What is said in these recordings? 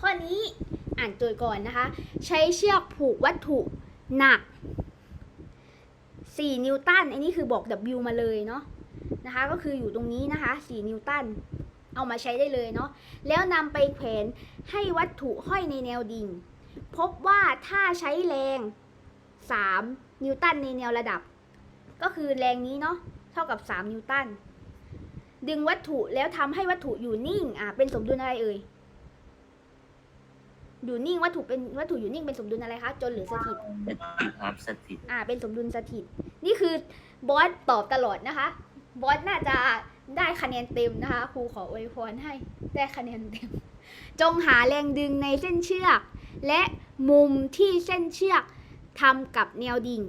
ข้อนี้อ่านโจทย์ก่อนนะคะ ใช้เชือกผูกวัตถุหนัก 4 นิวตันอันนี้คือบอก W มาเลยเนาะนะคะก็คืออยู่ตรงนี้นะคะ 4 นิวตันเอามาใช้ได้เลยเนาะแล้วนำไปแขวนให้วัตถุห้อยในแนวดิ่ง พบว่าถ้าใช้แรง 3 นิวตันในแนวระดับ ก็คือแรงนี้เนาะเท่ากับ 3 นิวตันดึงวัตถุแล้วทำให้วัตถุอยู่นิ่งอะเป็นสมดุลอะไรเอ่ย อยู่นิ่งวัตถุเป็นวัตถุอยู่นิ่งเป็นสมดุลอะไรคะจนหรือสถิตสถิตครับสถิตอ่าเป็นสมดุลสถิต นี่คือบอสตอบตลอดนะคะบอสน่าจะได้คะแนนเต็มนะคะครูขออวยพรให้ได้คะแนนเต็ม จงหาแรงดึงในเส้นเชือก และมุมที่เส้นเชือกทำกับแนวดิ่ง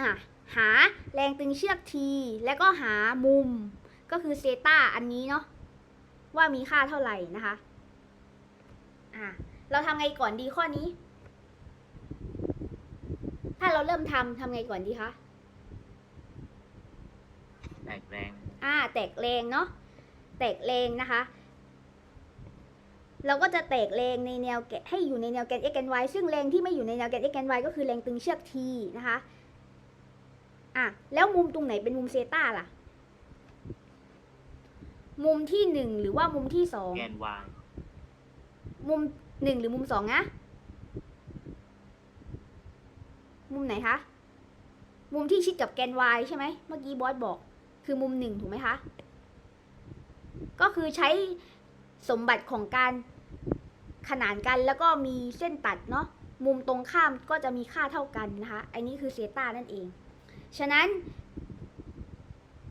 อะหาแรงตึงเชือกทีแล้วก็หามุมก็คือเซตาอันนี้เนาะว่ามีค่าเท่าไหร่นะคะอะ เราทำไงก่อนดีข้อนี้ ถ้าเราเริ่มทำทำไงก่อนดีคะแตกแรง อ่า แตกแรงเนาะแตกแรงนะคะ เราก็จะแตกแรงในแนวแกนให้อยู่ในแนวแกน x แกน y ซึ่งแรงที่ไม่อยู่ในแนวแกน x แกน y ก็คือแรงตึงเชือก t นะคะอะแล้วมุมตรงไหนเป็นมุมเซตาล่ะ มุมที่หนึ่งหรือว่ามุมที่สองแกนวายมุม หนึ่งหรือมุมสองนะมุมไหนคะ มุมที่ชิดกับแกน y ใช่ไหม เมื่อกี้บอสบอก คือมุมหนึ่งถูกไหมคะ ก็คือใช้สมบัติของการขนานกันแล้วก็มีเส้นตัดเนาะ มุมตรงข้ามก็จะมีค่าเท่ากันนะคะ อันนี้คือเซตานั่นเอง ฉะนั้น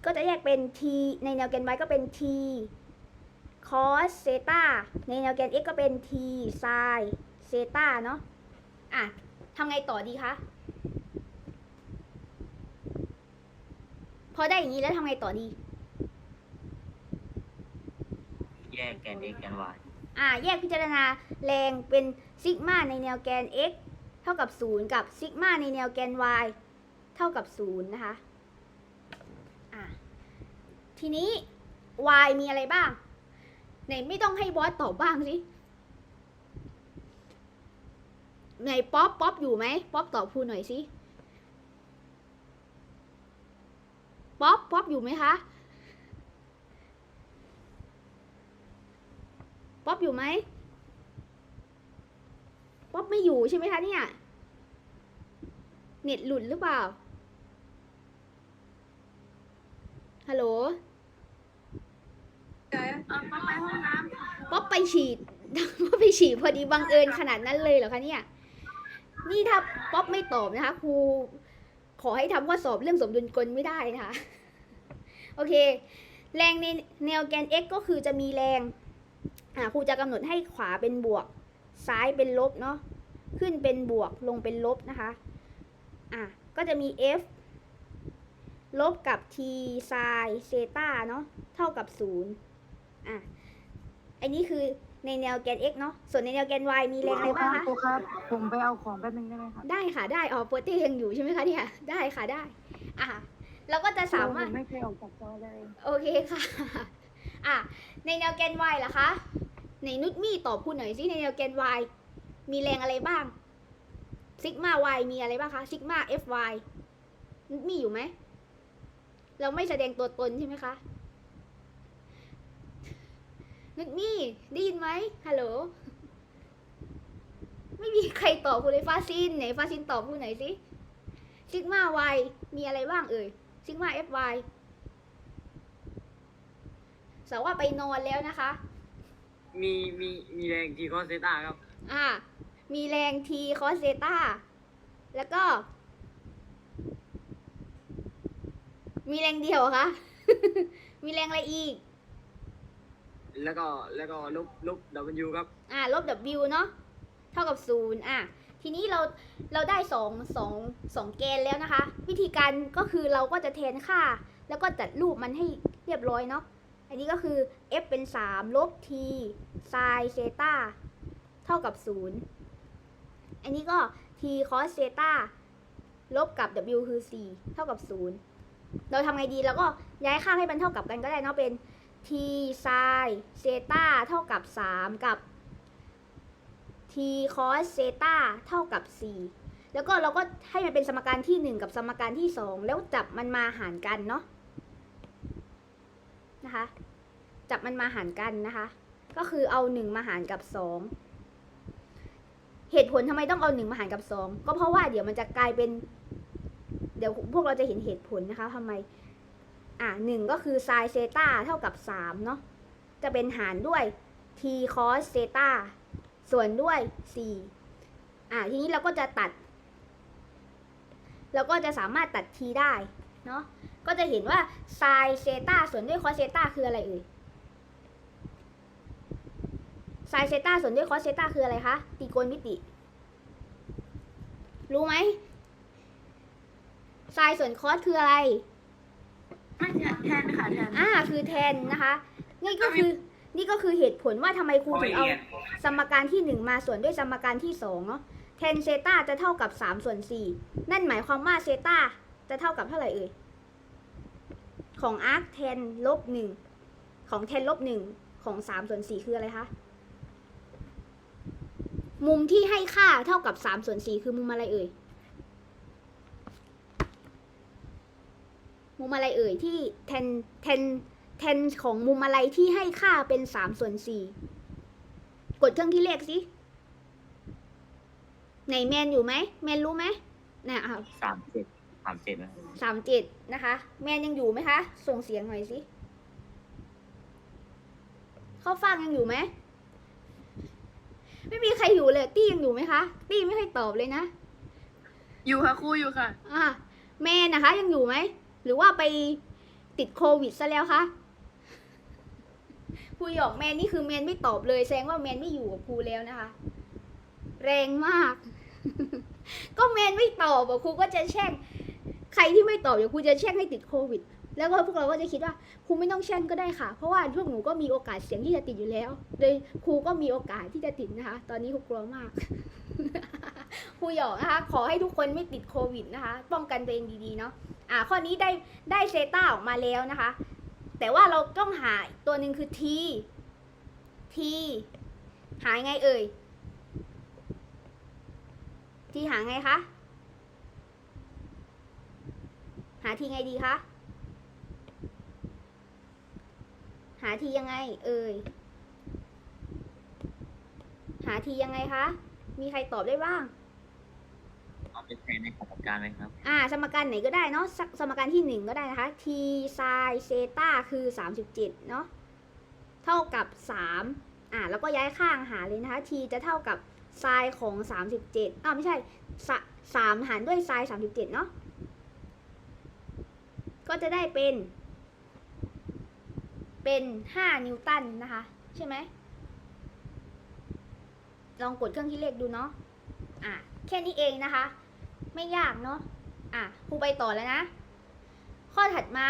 ก็จะแยกเป็น t ในแนวแกน y ก็เป็น t cos เซตาในแนวแกน x ก็เป็น t sin เซตาเนาะอะทำไงต่อดีคะ พอได้อย่างนี้แล้วทำไงต่อดี แยกแกน x แกน y อ่าแยกพิจารณาแรงเป็นซิกมาในแนวแกน x เท่ากับ 0 กับซิกมาในแนวแกน y เท่ากับ 0 นะคะ อ่าทีนี้ y มีอะไรบ้าง ไหนไม่ต้องให้บอสตอบบ้างสิไหนป๊อปป๊อปอยู่ไหมป๊อปตอบครูหน่อยสิป๊อปป๊อปอยู่ไหมคะป๊อปอยู่ไหมป๊อปไม่อยู่ใช่ไหมคะเนี่ยเน็ตหลุดหรือเปล่าฮัลโหล ป๊อป ไปฉีดป๊อไปฉีดพอดีบังเอิญขนาดนั้นเลยเหรอคะเนี่ย นี่ถ้าป๊อปไม่ตอบนะคะครูขอให้ทำข้อสอบเรื่องสมดุลกลไม่ได้นะคะ โอเค แรงในแนวแกน x ก็คือจะมีแรงอ่าครูจะกำหนดให้ขวาเป็นบวก ซ้ายเป็นลบเนาะ ขึ้นเป็นบวก ลงเป็นลบนะคะ อะ ก็จะมี f ลบกับ t ไซน์เซตาเนาะ เท่ากับ 0 อะ อันนี้คือในแนวแกน x เนาะ ส่วนในแนวแกน y มีแรงอะไรบ้างคะครูครับ ผมไปเอาของแป๊บนึงได้ไหมครับได้ค่ะได้ อ๋อโปรเตยังอยู่ใช่ไหมคะเนี่ย ได้ค่ะได้ อะเราก็จะสามารถผไม่เคยออกจากจอเลย โอเคค่ะ อะ ในแนวแกน y ล่ะคะ ในนุชมี่ตอบคุณหน่อยสิในแนวแกน y มีแรงอะไรบ้าง ซิกมา y มีอะไรบ้างคะ ซิกมา fy นุชมี่อยู่ไหม เราไม่แสดงตัวตนใช่ไหมคะ นุชมี่ได้ยินไหมฮัลโหล ไม่มีใครตอบคุณเลยฟาซินไหนฟาซินตอบคุณหน่อยสิซิกมา y มีอะไรบ้างเอ่ยซิกมา fy สาวว่าไปนอนแล้วนะคะ มีมีมีแรงทีคอสเซต้าครับ อ่า มีแรง t cos เซตาแล้วก็ มีแรงเดียวเหรอคะ มีแรงอะไรอีก แล้วก็แล้วก็ลบลบดับเบิลยูครับ อ่าลบ w เนาะเท่ากับศูนย์อะทีนี้เราเราได้สองสองสองแกนแล้วนะคะ วิธีการก็คือเราก็จะแทนค่า แล้วก็จัดรูปมันให้เรียบร้อยเนาะอันนี้ก็คือ f เป็น 3 ลบ t sin เซตาเท่ากับ 0 อันนี้ก็ t cos เซตาลบกับ w คือ 4 เท่ากับ 0 เราทำไงดีเราก็ย้ายค่าให้มันเท่ากับกันก็ได้เนาะเป็น t sin เซตาเท่ากับ 3 กับ t cos เซตาเท่ากับ 4 แล้วก็เราก็ให้มันเป็นสมการที่ 1 กับสมการที่ 2 แล้วจับมันมาหารกันเนาะนะคะ จับมันมาหารกันนะคะ ก็คือเอา 1 มาหารกับ 2 เหตุผลทำไมต้องเอา 1 มาหารกับ 2 ก็เพราะว่าเดี๋ยวมันจะกลายเป็น เดี๋ยวพวกเราจะเห็นเหตุผลนะคะทำไม อะหนึ่งก็คือไซน์เซตาเท่ากับ3เนาะจะเป็นหารด้วย t cos เซตาส่วนด้วย 4 อะทีนี้เราก็จะตัด เราก็จะสามารถตัด t ได้เนาะก็จะเห็นว่าไซน์เซตาส่วนด้วย cos เซตาคืออะไรเอ่ยไซน์เซตาส่วนด้วย cos เซตาคืออะไรคะตรีโกณมิติ รู้ไหมไซน์ส่วน cos คืออะไร ไม่แทนแทนค่ะแทนอ่าคือแทนนะคะ นี่ก็คือนี่ก็คือเหตุผลว่าทำไมครูถึงเอาสมการที่ 1 มาส่วนด้วยสมการที่2เนาะแทนเซตาจะเท่ากับ3ส่วน4นั่นหมายความว่าเซตาจะเท่ากับเท่าไหร่เอ่ยของอาร์คแทนลบ1ของแทนลบ1ของ3ส่วน4คืออะไรคะมุมที่ให้ค่าเท่ากับ3ส่วน4คือมุมอะไรเอ่ย มุมอะไรเอ่ยที่แทนแทนแทนของมุมอะไรที่ให้ค่าเป็นสามส่วนสี่กดเครื่องที่เลขสิไหนแมนอยู่ไหมแมนรู้ไหมนะอะสามเจ็ดสามเจ็ดนะสามเจ็ดนะคะ แมนยังอยู่ไหมคะ ส่งเสียงหน่อยสิเข้าฟังยังอยู่ไหมไม่มีใครอยู่เลย ตี้ยังอยู่ไหมคะตี้ไม่เคยตอบเลยนะอยู่ค่ะครูอยู่ค่ะ อ่าแมนนะคะยังอยู่ไหม หรือว่าไปติดโควิดซะแล้วคะครูหยอกแมนนี่คือแมนไม่ตอบเลยแสดงว่าแมนไม่อยู่กับครูแล้วนะคะ แรงมาก ก็แมนไม่ตอบอะครูก็จะแช่ง ใครที่ไม่ตอบเดี๋ยวครูจะแช่งให้ติดโควิด แล้วก็พวกเราก็จะคิดว่าครูไม่ต้องแช่งก็ได้ค่ะ เพราะว่าพวกหนูก็มีโอกาสเสี่ยงที่จะติดอยู่แล้ว โดยครูก็มีโอกาสที่จะติดนะคะ ตอนนี้ครูกลัวมากครูหยอกนะคะ ขอให้ทุกคนไม่ติดโควิดนะคะ ป้องกันตัวเองดีๆเนาะ อ่าข้อนี้ได้ได้เซต้าออกมาแล้วนะคะ แต่ว่าเราต้องหาตัวหนึ่งคือ t t หายไงเอ่ย t หาไงคะ หา t ไงดีคะ หา t ยังไง เอ่ย หา t ยังไงคะ มีใครตอบได้บ้าง เอาไปแทนในของการไหมครับ อ่า สมการไหนก็ได้เนาะสสมการที่หนึ่งก็ได้นะคะ t ไซเซตาคือ37เจ็ดเนาะ เท่ากับ3อ่า แล้วก็ย้ายข้างหารเลยนะคะ t จะเท่ากับไซของ37อ้าวไม่ใช่สสามหารด้วยไซ37เจ็ดเนาะ ก็จะได้เป็น เป็น5นิวตันนะคะ ใช่ไหม ลองกดเครื่องคิดเลขดูเนาะ อะแค่นี้เองนะคะ ไม่ยากเนาะอะครูไปต่อแล้วนะ ข้อถัดมา